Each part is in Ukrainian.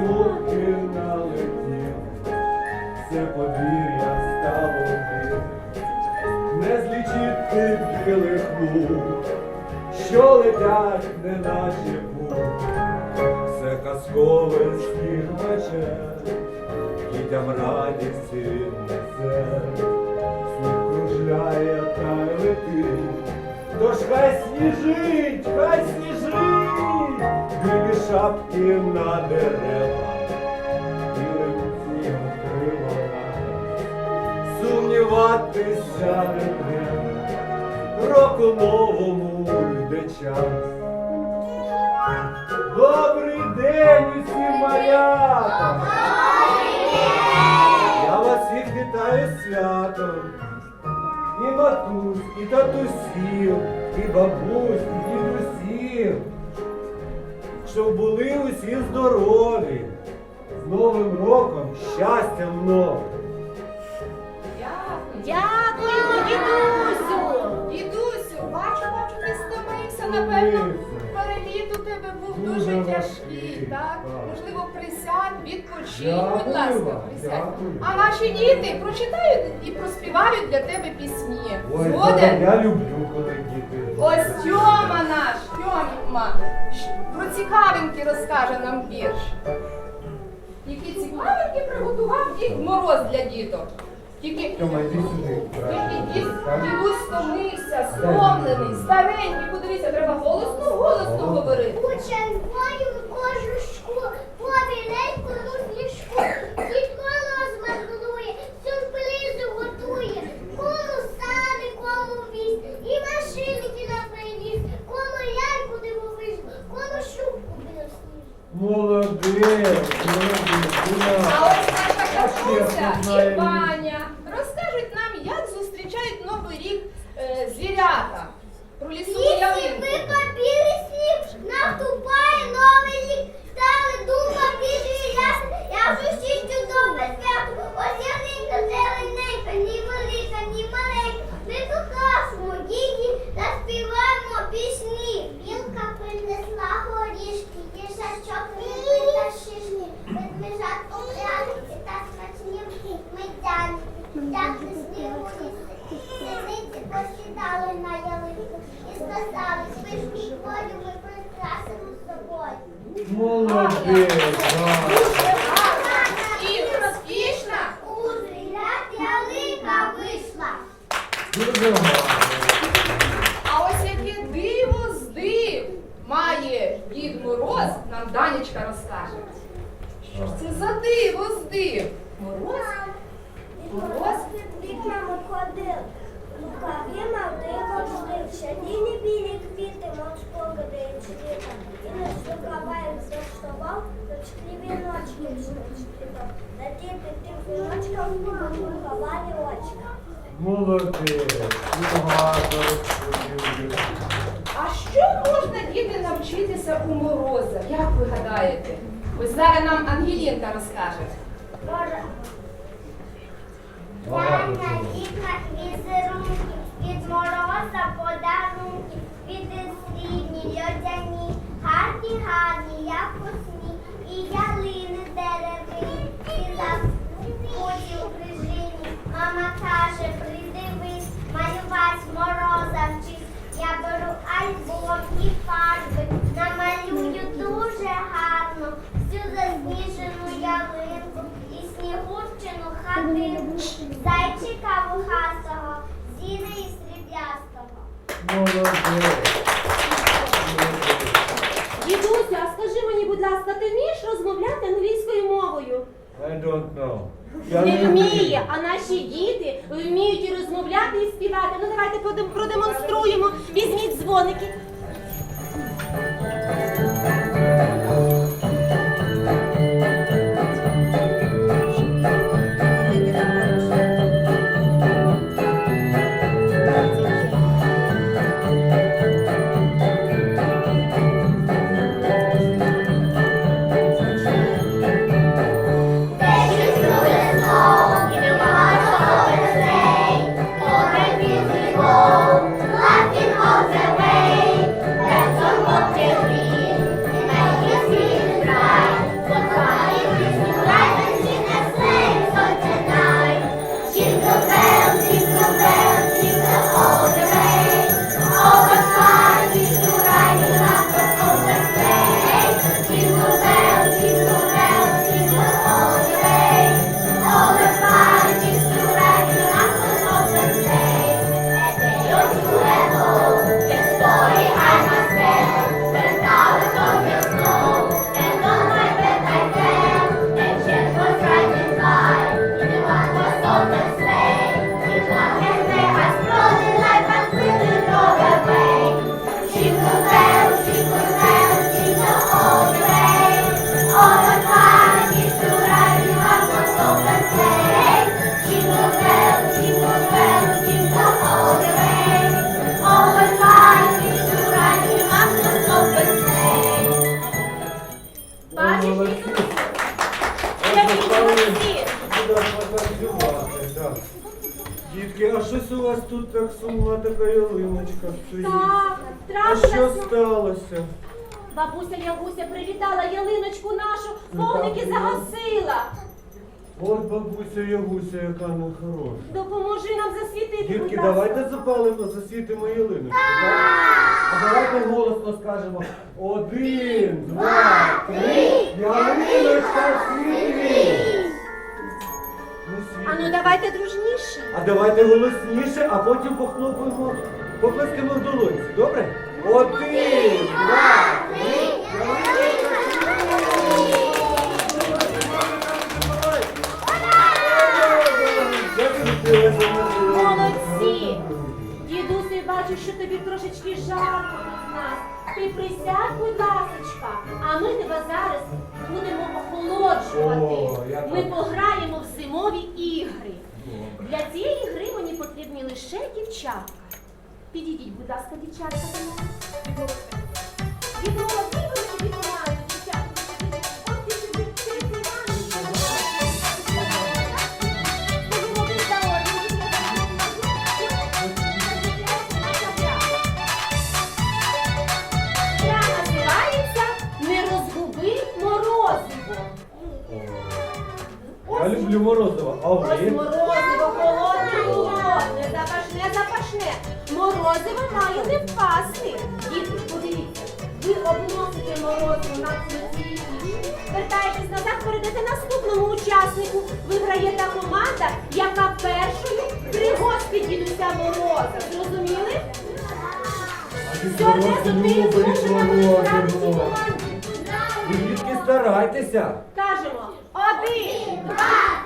Вовки налетіли, все подвір'я стало білим. Не злічити білих лук, що летять, неначе пух. Все казкове сніг мече, дітям радість несе, сніг кружляє та летить, тож хай сніжить, хай сніжить, шапки на дерева, білим крило сумніватися не треба, року новому йде час. Добрий день усім малятам! Я вас всіх вітаю святом. І матусь, і татусів, і бабусь, і дідусів. Щоб були усі здорові. З Новим роком щастя много. Дякуємо, дідусю! Дідусю, бачу, бачу, ти стомився, напевно. Стомився. Переліт у тебе був Дуже дуже важкий, тяжкий, так? так. Можливо, присядь, відпочинь, Дякую будь ласка, вам, присядь. дякую. А наші діти прочитають і проспівають для тебе пісні. Ой, Згоден? я люблю, коли діти. Ось Тьома наш, Тьома, про цікавинки розкаже нам вірш. Які цікавинки приготував Дід Мороз для діток. Тільки Тьома, йди сюди. тільки дід, дідусь стомився, стомлений, старенький. Подивіться, треба голосно, голосно говорити. Хоча знаю повіленьку Молодець, А ось наша Катруся і Ваня розкажуть нам, як зустрічають Новий рік е, звірята. Про лісову ялинку. Лісі папір і сніг, наступає новий рік, стали дума більше ясна, я вже всі чудове свято, ялинка зелененька, ні велика, ні маленька, ми покажемо діді, заспіваємо пісні. Білка принесла горішки, їжачок та шишки, ведмежат пряниці та смачні медяни. Так не снігу Синиці посідали на ялинку і сказали, спишки волю ми прикрасимо з собою. Молодець, Ваня. Дуже гарна і розкішна. У звірят ялинка вийшла. Дуже гарно. А ось яке диво з див має Дід Мороз, нам Данечка розкаже. Що ж це за диво з див? Мороз? Мороз? Вікнами ходив, лукаві мав диво ждив, Шаліні білі квіти, мов спогадають літа. І не шукаваєм заштовав, дочки віночки співав. На ті тим віночкам ховали очка. Молодець. Багато розповів. А що можна діти навчитися у мороза? Як ви гадаєте? Ось зараз нам Ангелінка розкаже. Боже, Багато на чого. вікнах візерунки, від мороза подарунки, Дідуся, скажи мені, будь ласка, ти вмієш розмовляти англійською мовою? I don't know. Я Не вміє, а наші діти вміють і розмовляти, і співати. Ну давайте продем- продемонструємо. Візьміть дзвоники. Так, А що сталося? Бабуся Ягуся привітала ялиночку нашу, Ну, вогники так, ну. загасила. От бабуся Ягуся, яка нехороша. Допоможи нам засвітити, будь Дітки, ласка. давайте запалимо, засвітимо ялиночку. так? А давайте голосно скажемо. Один, два, три, ялиночка світить! Не А ну світить. давайте дружніше. А давайте голосніше, а потім похлопаємо, поплескаємо в долонці, добре? Один, два, три! Молодці! Дідусю, я бачу, що тобі трошечки жарко від нас. Ти присядь, будь ласочка, а ми тебе зараз будемо охолоджувати. О, я Ми так. пограємо в зимові ігри. Для цієї гри мені потрібні лише дівчатка. Підійдіть, будь ласка, дівчатка до мене. Дівчатка. От ти сюди, одним. Називається Не розгуби морозиво. Я люблю морозиво, а ви? Морозиво має не впасти. Дітки, подивіться, ви обносите морозиво на цілі Вертаєтесь назад, передаєте наступному учаснику. Виграє та команда, яка першою пригостить дідуся мороза. Зрозуміли? Сьогодні ти змушена цій команді. Ви дітки старайтеся. Кажемо один, два,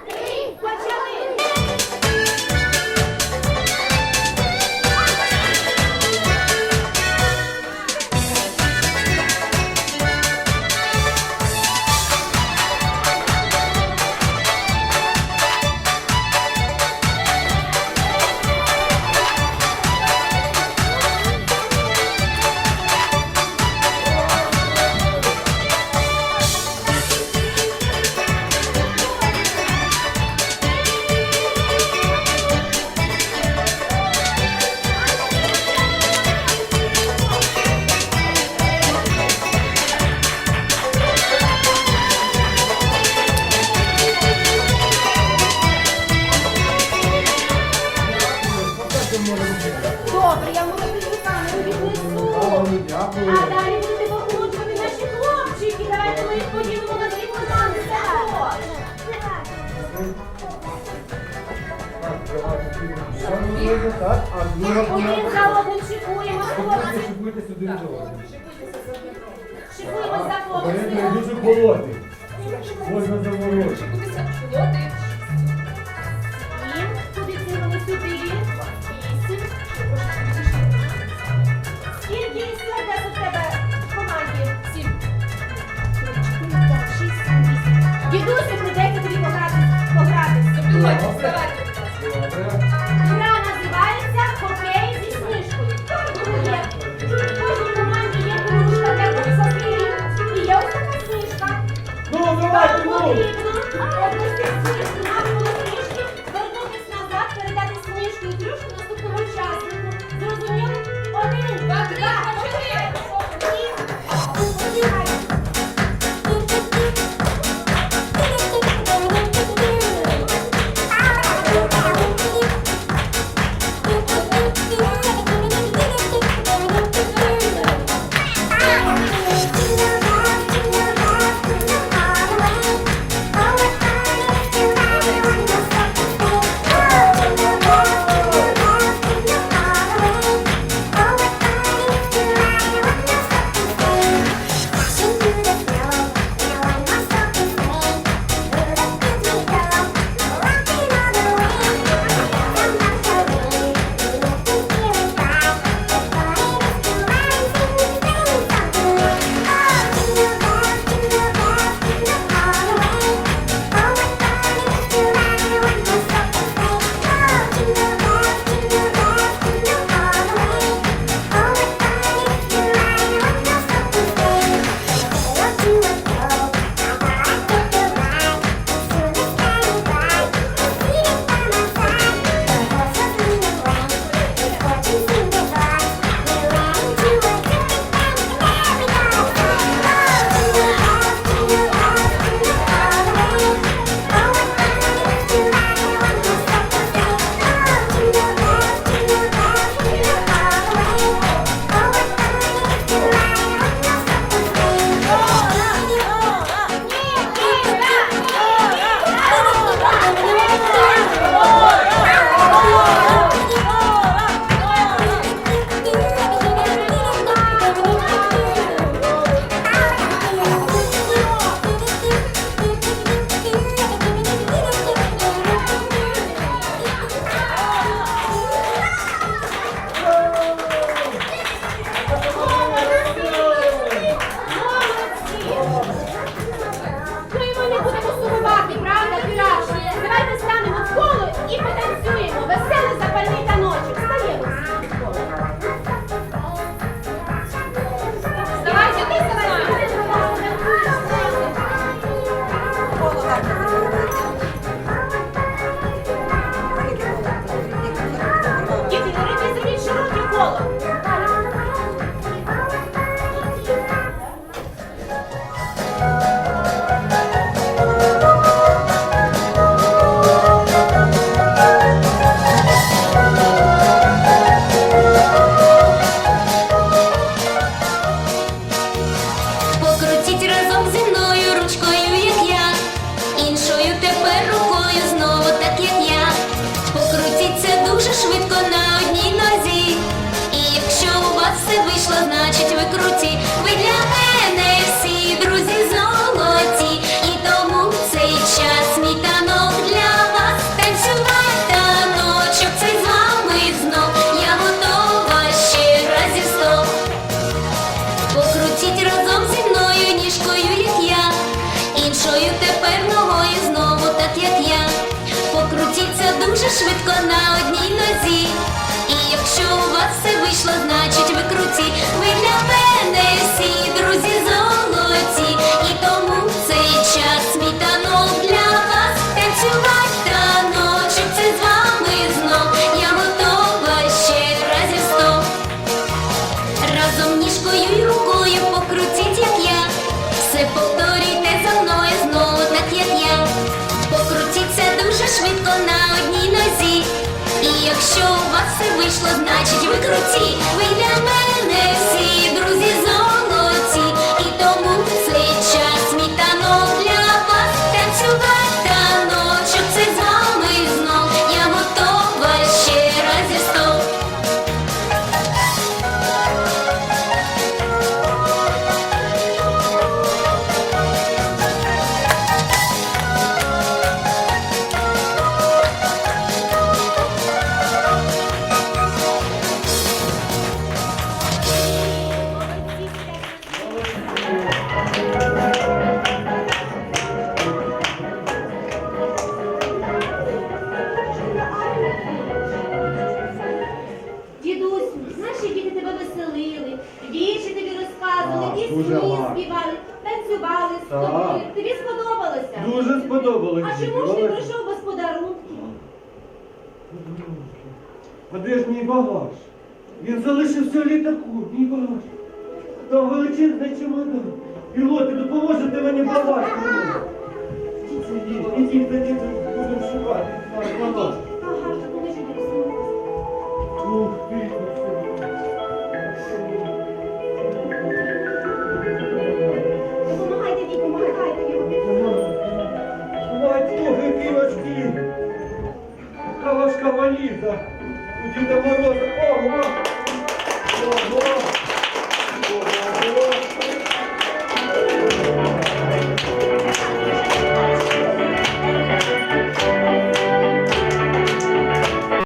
Добре, я можу руками вам дякую. А далі будете покручувати наші хлопчики. Давайте ми їх поділимо на дві команди. Так, а друга Один за одним шикуємо, хлопці. Один за одним. Шикуємо за дуже холодний. Можна заморозити. Шикуйтеся. Сім. Куди це сюди? Якщо у вас все вийшло, значить ви круті, ви для мене. А Де ж мій багаж? Він залишився в літаку, мій багаж. Там величезний чемодан. Пілоти, допоможете мені багаж. Ідіть, ідіть, ідіть, будемо шукати. Багаж.